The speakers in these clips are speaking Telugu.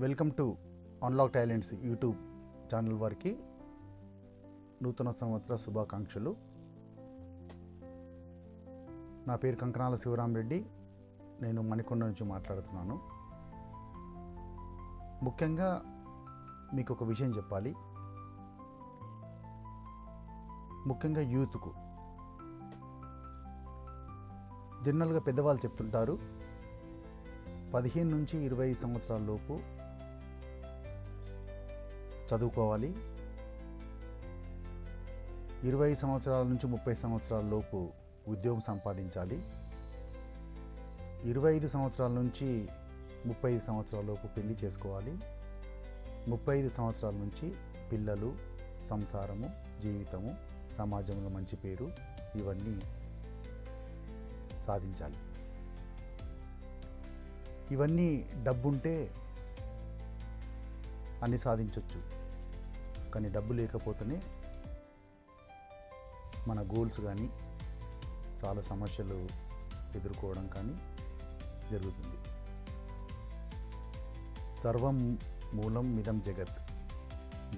Welcome to unlock talents YouTube channel వారికి నూతన సంవత్సర శుభాకాంక్షలు. నా పేరు కంకణాల శివరామరెడ్డి నేను మణికొండ నుంచి మాట్లాడుతున్నాను. ముఖ్యంగా మీకు ఒక విషయం చెప్పాలి. ముఖ్యంగా యూత్కు. జనరల్గా పెద్దవాళ్ళు చెప్తుంటారు పదిహేను నుంచి ఇరవై సంవత్సరాల లోపు చదువుకోవాలి. ఇరవై సంవత్సరాల నుంచి ముప్పై సంవత్సరాల లోపు ఉద్యోగం సంపాదించాలి. ఇరవై ఐదు సంవత్సరాల నుంచి ముప్పై ఐదు సంవత్సరాల లోపు పెళ్ళి చేసుకోవాలి. ముప్పై ఐదు సంవత్సరాల నుంచి పిల్లలు సంసారము జీవితము సమాజంలో మంచి పేరు ఇవన్నీ సాధించాలి. ఇవన్నీ డబ్బుంటే అన్ని సాధించవచ్చు కానీ డబ్బు లేకపోతేనే మన గోల్స్ కానీ చాలా సమస్యలు ఎదుర్కోవడం కానీ జరుగుతుంది. సర్వం మూలం మిదం జగత్.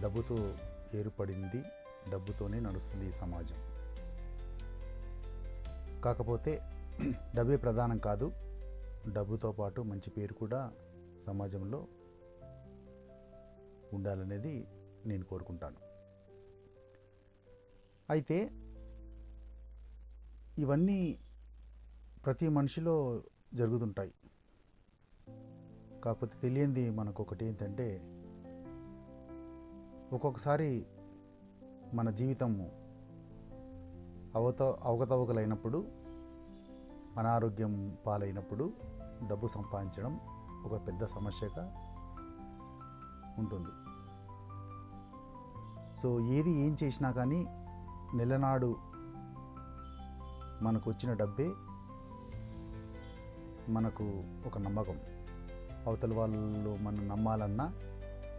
డబ్బుతో ఏర్పడింది డబ్బుతోనే నడుస్తుంది ఈ సమాజం. కాకపోతే డబ్బే ప్రధానం కాదు డబ్బుతో పాటు మంచి పేరు కూడా సమాజంలో ఉండాలనేది నేను కోరుకుంటాను. అయితే ఇవన్నీ ప్రతి మనిషిలో జరుగుతుంటాయి. కాకపోతే తెలియంది మనకు ఒకటి ఏంటంటే ఒక్కొక్కసారి మన జీవితము అవత అవకతవకలైనప్పుడు అనారోగ్యం పాలైనప్పుడు డబ్బు సంపాదించడం ఒక పెద్ద సమస్యగా ఉంటుంది. సో ఏది ఏం చేసినా కానీ నెలనాడు మనకు వచ్చిన డబ్బే మనకు ఒక నమ్మకం. అవతల వాళ్ళు మనం నమ్మాలన్నా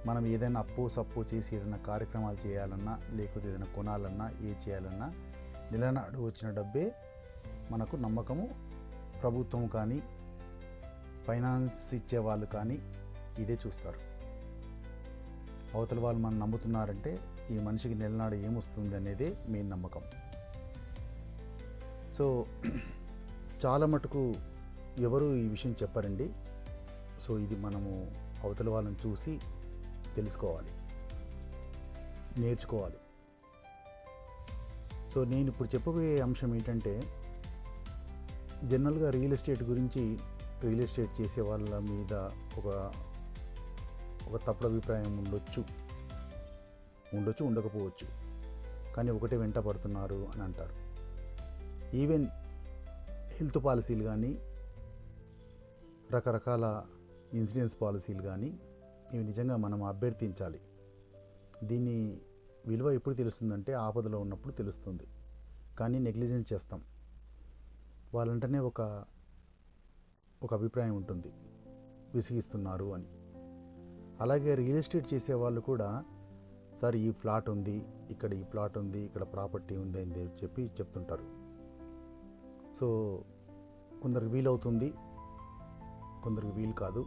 మనం ఏదైనా అప్పు సప్పు చేసి ఏదైనా కార్యక్రమాలు చేయాలన్నా లేకపోతే ఏదైనా కొనాలన్నా ఏ చేయాలన్నా నెలనాడు వచ్చిన డబ్బే మనకు నమ్మకము ప్రభుత్వం కానీ ఫైనాన్స్ ఇచ్చే వాళ్ళు కానీ ఇదే చూస్తారు. అవతల వాళ్ళు మనం నమ్ముతున్నారంటే ఈ మనిషికి నెలనాడు ఏమొస్తుంది అనేది మీ నమ్మకం. సో చాలా మటుకు ఎవరు ఈ విషయం చెప్పారండి. సో ఇది మనము అవతల వాళ్ళని చూసి తెలుసుకోవాలి. నేర్చుకోవాలి. సో నేను ఇప్పుడు చెప్పబోయే అంశం ఏంటంటే జనరల్గా రియల్ ఎస్టేట్ గురించి రియల్ ఎస్టేట్ చేసే వాళ్ళ మీద ఒక ఒక తప్పుడు అభిప్రాయం ఉండొచ్చు. ఉండొచ్చు ఉండకపోవచ్చు. కానీ ఒకటే వెంట పడుతున్నారు అని అంటారు. ఈవెన్ హెల్త్ పాలసీలు కానీ రకరకాల ఇన్సూరెన్స్ పాలసీలు కానీ ఇవి నిజంగా మనం అభ్యర్థించాలి. దీన్ని విలువ ఎప్పుడు తెలుస్తుందంటే ఆపదలో ఉన్నప్పుడు తెలుస్తుంది. కానీ నెగ్లిజెన్స్ చేస్తాం. వాళ్ళంటనే ఒక ఒక అభిప్రాయం ఉంటుంది. విసిగిస్తున్నారు అని. అలాగే రియల్ ఎస్టేట్ చేసే వాళ్ళు కూడా సార్ ఈ ఫ్లాట్ ఉంది ఇక్కడ ఈ ప్లాట్ ఉంది ఇక్కడ ప్రాపర్టీ ఉంది అని చెప్పి చెప్తుంటారు. సో కొందరికి వీలవుతుంది కొందరికి వీలు కాదు.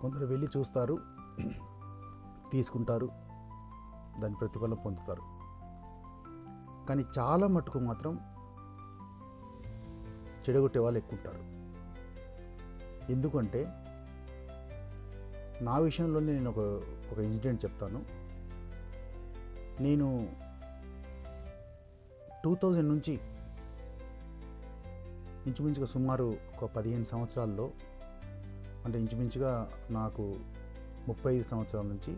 కొందరు వెళ్ళి చూస్తారు తీసుకుంటారు దాని ప్రతిఫలం పొందుతారు. కానీ చాలా మటుకు మాత్రం చెడగొట్టే వాళ్ళు ఎక్కువ ఉంటారు ఎందుకంటే నా విషయంలోనే నేను ఒక ఒక ఇన్సిడెంట్ చెప్తాను. నేను టూ థౌజండ్ నుంచి ఇంచుమించుగా సుమారు ఒక పదిహేను సంవత్సరాల్లో అంటే ఇంచుమించుగా నాకు ముప్పై ఐదు సంవత్సరాల నుంచి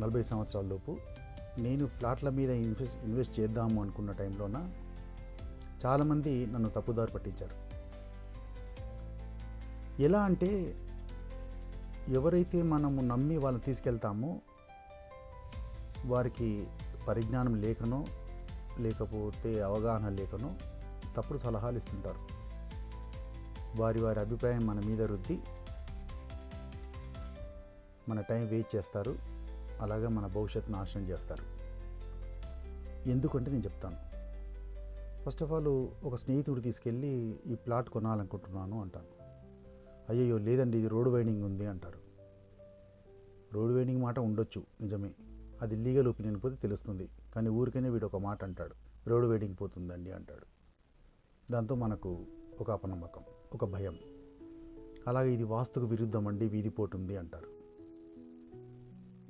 నలభై సంవత్సరాల లోపు నేను ఫ్లాట్ల మీద ఇన్వెస్ట్ ఇన్వెస్ట్ చేద్దాము అనుకున్న టైంలోన చాలామంది నన్ను తప్పుదారి పట్టించారు. ఎలా అంటే ఎవరైతే మనము నమ్మి వాళ్ళని తీసుకెళ్తామో వారికి పరిజ్ఞానం లేకనో లేకపోతే అవగాహన లేకనో తప్పుడు సలహాలు ఇస్తుంటారు. వారి వారి అభిప్రాయం మన మీద రుద్ది మన టైం వేస్ట్ చేస్తారు. అలాగే మన భవిష్యత్తు నాశనం చేస్తారు. ఎందుకంటే నేను చెప్తాను. ఫస్ట్ ఆఫ్ ఆల్ ఒక స్నేహితుడు తీసుకెళ్ళి ఈ ప్లాట్ కొనాలనుకుంటున్నాను అంటాను. అయ్యయ్యో లేదండి ఇది రోడ్ వైండింగ్ ఉంది అంటారు. రోడ్ వైండింగ్ మాట ఉండొచ్చు నిజమే. అది లీగల్ ఒపీనియన్ పోతే తెలుస్తుంది. కానీ ఊరికనే వీడు ఒక మాట అంటాడు. రోడ్ వైండింగ్ పోతుందండి అంటాడు. దాంతో మనకు ఒక అపనమ్మకం ఒక భయం. అలాగే ఇది వాస్తుకు విరుద్ధం అండి వీధి పోటుంది అంటారు.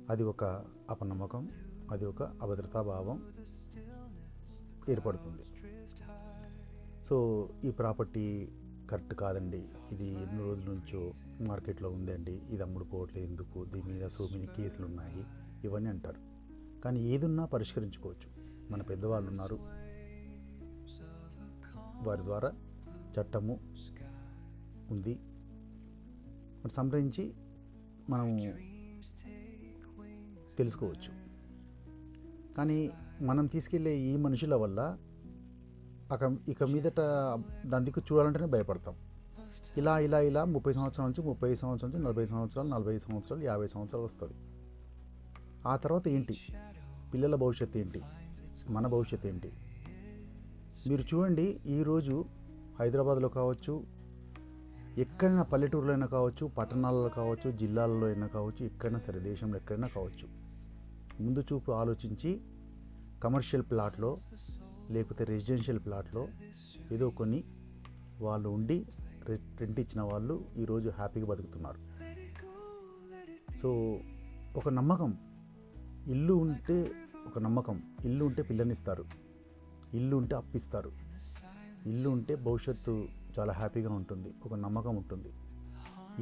అది ఒక అపనమ్మకం అది ఒక అభద్రతా భావం ఏర్పడుతుంది. సో ఈ ప్రాపర్టీ కరెక్ట్ కాదండి. ఇది ఎన్ని రోజుల నుంచో మార్కెట్లో ఉందండి. ఇది అమ్ముడుపోవట్లేదు ఎందుకు? దీని మీద సో మెనీ కేసులు ఉన్నాయి. ఇవన్నీ అంటారు. కానీ ఏదున్నా పరిష్కరించుకోవచ్చు. మన పెద్దవాళ్ళు ఉన్నారు. వారి ద్వారా చట్టము ఉంది. సంప్రదించి మనము తెలుసుకోవచ్చు. కానీ మనం తీసుకెళ్ళే ఈ మనుషుల వల్ల అక ఇక మీదట దాని దిక్కు చూడాలంటేనే భయపడతాం. ఇలా ఇలా ఇలా ముప్పై సంవత్సరాల నుంచి ముప్పై సంవత్సరాల నుంచి నలభై సంవత్సరాలు నలభై సంవత్సరాలు యాభై సంవత్సరాలు వస్తుంది. ఆ తర్వాత ఏంటి? పిల్లల భవిష్యత్తు ఏంటి? మన భవిష్యత్తు ఏంటి? మీరు చూడండి ఈరోజు హైదరాబాద్లో కావచ్చు ఎక్కడైనా పల్లెటూరులో అయినా కావచ్చు పట్టణాలలో కావచ్చు జిల్లాలలో అయినా కావచ్చు ఎక్కడైనా సరే దేశంలో ఎక్కడైనా కావచ్చు ముందు చూపు ఆలోచించి కమర్షియల్ ప్లాట్లో లేకపోతే రెసిడెన్షియల్ ప్లాట్లో ఏదో కొన్ని వాళ్ళు ఉండి రెంట్ ఇచ్చిన వాళ్ళు ఈరోజు హ్యాపీగా బతుకుతున్నారు. సో ఒక నమ్మకం. ఇల్లు ఉంటే ఒక నమ్మకం. ఇల్లు ఉంటే పిల్లనిస్తారు. ఇల్లు ఉంటే అప్పిస్తారు. ఇల్లు ఉంటే భవిష్యత్తు చాలా హ్యాపీగా ఉంటుంది. ఒక నమ్మకం ఉంటుంది.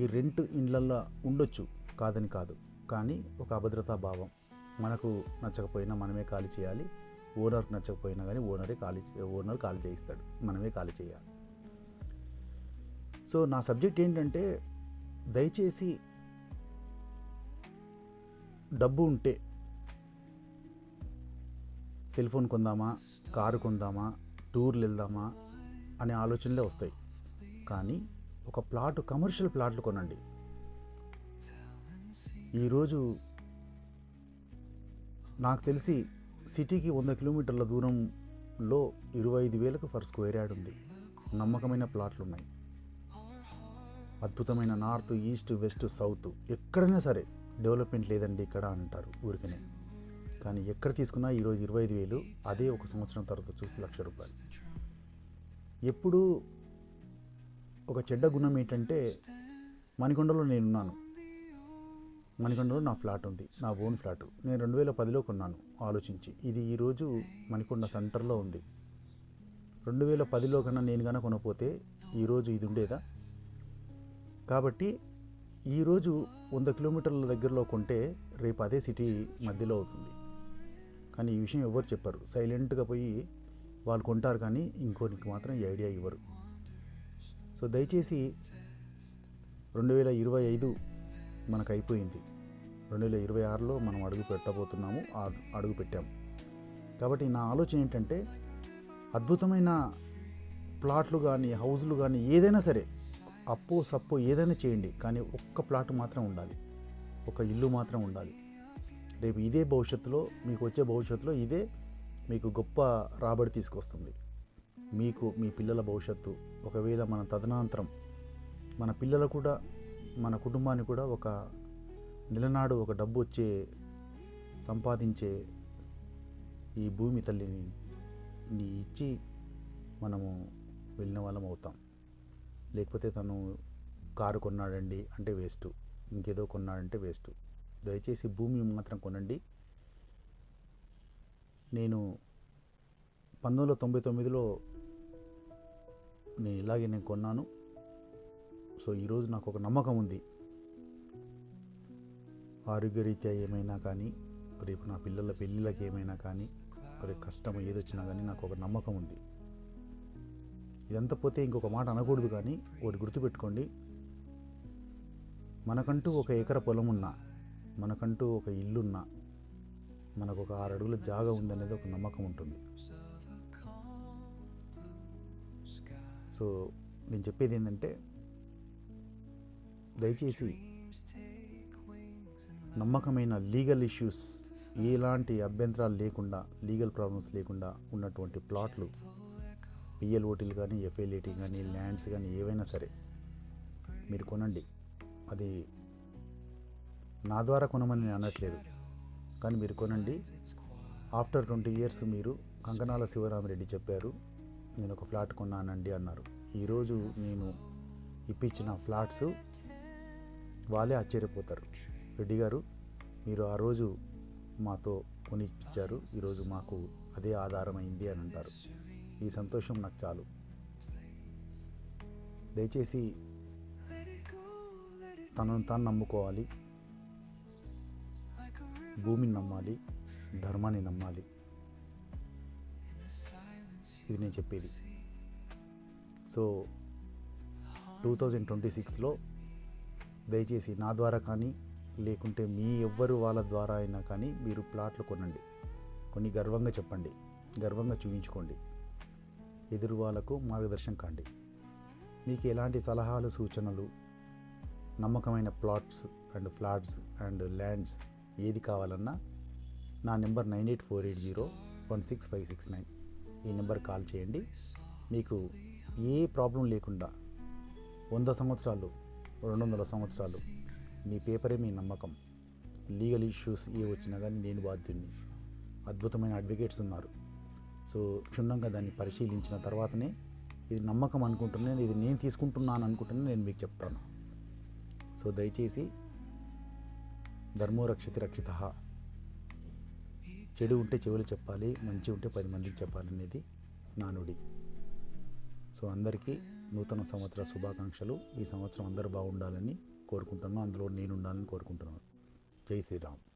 ఈ రెంట్ ఇండ్లల్లో ఉండొచ్చు. కాదని కాదు. కానీ ఒక అభద్రతా భావం. మనకు నచ్చకపోయినా మనమే ఖాళీ చేయాలి. ఓనర్కి నచ్చకపోయినా కానీ ఓనరే ఖాళీ ఓనర్ ఖాళీ చేయిస్తాడు. మనమే ఖాళీ చేయాలి. సో నా సబ్జెక్ట్ ఏంటంటే దయచేసి డబ్బు ఉంటే సెల్ ఫోన్ కొందామా కారు కొందామా టూర్లు వెళ్దామా అనే ఆలోచనలే వస్తాయి. కానీ ఒక ప్లాట్ కమర్షియల్ ప్లాట్లు కొనండి. ఈరోజు నాకు తెలిసి సిటీకి వంద కిలోమీటర్ల దూరంలో ఇరవై ఐదు వేలకు ఫర్ స్క్వేర్ యార్డ్ ఉంది. నమ్మకమైన ప్లాట్లు ఉన్నాయి అద్భుతమైన నార్త్ ఈస్ట్ వెస్ట్ సౌత్. ఎక్కడైనా సరే డెవలప్మెంట్ లేదండి ఇక్కడ అంటారు ఊరికనే. కానీ ఎక్కడ తీసుకున్నా ఈరోజు ఇరవై ఐదు వేలు అదే ఒక సంవత్సరం తర్వాత చూసి లక్ష రూపాయలు. ఎప్పుడు ఒక చెడ్డ గుణం ఏంటంటే మణికొండలో నేనున్నాను. మణికొండలో నా ఫ్లాట్ ఉంది. నా ఓన్ ఫ్లాట్. నేను రెండు వేల పదిలో కొన్నాను. ఆలోచించి. ఇది ఈరోజు మణికొండ సెంటర్లో ఉంది. రెండు వేల పదిలో కన్నా నేను కన్నా కొనపోతే ఈరోజు ఇది ఉండేదా? కాబట్టి ఈరోజు వంద కిలోమీటర్ల దగ్గరలో కొంటే రేపు అదే సిటీ మధ్యలో అవుతుంది. కానీ ఈ విషయం ఎవరు చెప్పరు. సైలెంట్గా పోయి వాళ్ళు కొంటారు కానీ ఇంకోరికి మాత్రం ఈ ఐడియా ఇవ్వరు. సో దయచేసి రెండు వేల ఇరవై ఐదు మనకు అయిపోయింది రెండు వేల ఇరవై ఆరులో మనం అడుగు పెట్టబోతున్నాము అడుగు పెట్టాము కాబట్టి నా ఆలోచన ఏంటంటే అద్భుతమైన ప్లాట్లు కానీ హౌస్లు కానీ ఏదైనా సరే అప్పు సప్పు ఏదైనా చేయండి కానీ ఒక్క ప్లాట్ మాత్రం ఉండాలి. ఒక ఇల్లు మాత్రం ఉండాలి. రేపు ఇదే భవిష్యత్తులో మీకు వచ్చే భవిష్యత్తులో ఇదే మీకు గొప్ప రాబడి తీసుకొస్తుంది. మీకు మీ పిల్లల భవిష్యత్తు ఒకవేళ మన తదనంతరం మన పిల్లలు కూడా మన కుటుంబానికి కూడా ఒక నిలనాడు ఒక డబ్బు వచ్చే సంపాదించే ఈ భూమి తల్లిని నీ ఇచ్చి మనము వెళ్ళిన వాళ్ళం అవుతాం. లేకపోతే తను కారు కొన్నాడండి అంటే వేస్ట్. ఇంకేదో కొన్నాడంటే వేస్ట్. దయచేసి భూమి మాత్రం కొనండి. నేను పంతొమ్మిది వందల తొంభై తొమ్మిదిలో నేను ఇలాగే నేను కొన్నాను. సో ఈరోజు నాకు ఒక నమ్మకం ఉంది. ఆరోగ్యరీత్యా ఏమైనా కానీ రేపు నా పిల్లల పెళ్ళిళ్ళకి ఏమైనా కానీ రేపు కష్టం ఏదొచ్చినా కానీ నాకు ఒక నమ్మకం ఉంది. ఇదంతా పోతే ఇంకొక మాట అనకూడదు కానీ ఒకటి గుర్తుపెట్టుకోండి. మనకంటూ ఒక ఎకర పొలం ఉన్నా మనకంటూ ఒక ఇల్లున్నా మనకు ఒక ఆరు అడుగుల జాగా ఉందనేది ఒక నమ్మకం ఉంటుంది. సో నేను చెప్పేది ఏంటంటే దయచేసి నమ్మకమైన లీగల్ ఇష్యూస్ ఎలాంటి అభ్యంతరాలు లేకుండా లీగల్ ప్రాబ్లమ్స్ లేకుండా ఉన్నటువంటి ప్లాట్లు పిఎల్ఓటీలు కానీ ఎఫ్ఐలిటీ కానీ ల్యాండ్స్ కానీ ఏవైనా సరే మీరు కొనండి. అది నా ద్వారా కొనమని నేను అనట్లేదు. కానీ మీరు కొనండి. ఆఫ్టర్ ట్వంటీ ఇయర్స్ మీరు కంకనాల శివరామిరెడ్డి చెప్పారు. నేను ఒక ఫ్లాట్ కొన్నానండి అన్నారు. ఈరోజు నేను ఇప్పించిన ఫ్లాట్స్ వాళ్ళే ఆశ్చర్యపోతారు. రెడ్డి గారు మీరు ఆ రోజు మాతో కొనిపించారు ఈరోజు మాకు అదే ఆధారమైంది అని అంటారు. ఈ సంతోషం నాకు చాలు. దయచేసి తనను తాను నమ్ముకోవాలి. భూమిని నమ్మాలి ధర్మాన్ని నమ్మాలి. ఇది నేను చెప్పేది. సో టూ థౌజండ్ ట్వంటీ సిక్స్లో దయచేసి నా ద్వారా కానీ లేకుంటే మీ ఎవ్వరు వాళ్ళ ద్వారా అయినా కానీ మీరు ప్లాట్లు కొనండి. కొన్ని గర్వంగా చెప్పండి. గర్వంగా చూపించుకోండి ఎదురు వాళ్ళకు మార్గదర్శనం కాండి. మీకు ఎలాంటి సలహాలు సూచనలు నమ్మకమైన plots and flats and lands ఏది కావాలన్నా నా number nine eight four eight zero one six five six nine ఈ నెంబర్ కాల్ చేయండి. మీకు ఏ ప్రాబ్లం లేకుండా వంద సంవత్సరాలు రెండు వందల సంవత్సరాలు. మీ పేపరే మీ నమ్మకం. లీగల్ ఇష్యూస్ ఏ వచ్చినా కానీ నేను బాధ్యుడిని అద్భుతమైన అడ్వకేట్స్ ఉన్నారు. సో క్షుణ్ణంగా దాన్ని పరిశీలించిన తర్వాతనే ఇది నమ్మకం అనుకుంటున్నాను ఇది నేను తీసుకుంటున్నాను అనుకుంటున్నాను నేను మీకు చెప్తాను. సో దయచేసి ధర్మో రక్షితి. రక్షిత చెడు ఉంటే చెవులు చెప్పాలి మంచి ఉంటే పది మందికి చెప్పాలనేది అనేది నానుడి సో అందరికీ నూతన సంవత్సర శుభాకాంక్షలు. ఈ సంవత్సరం అందరూ బాగుండాలని కోరుకుంటున్నాను. అందులో నేను ఉండాలని కోరుకుంటున్నాను. జై శ్రీరామ్.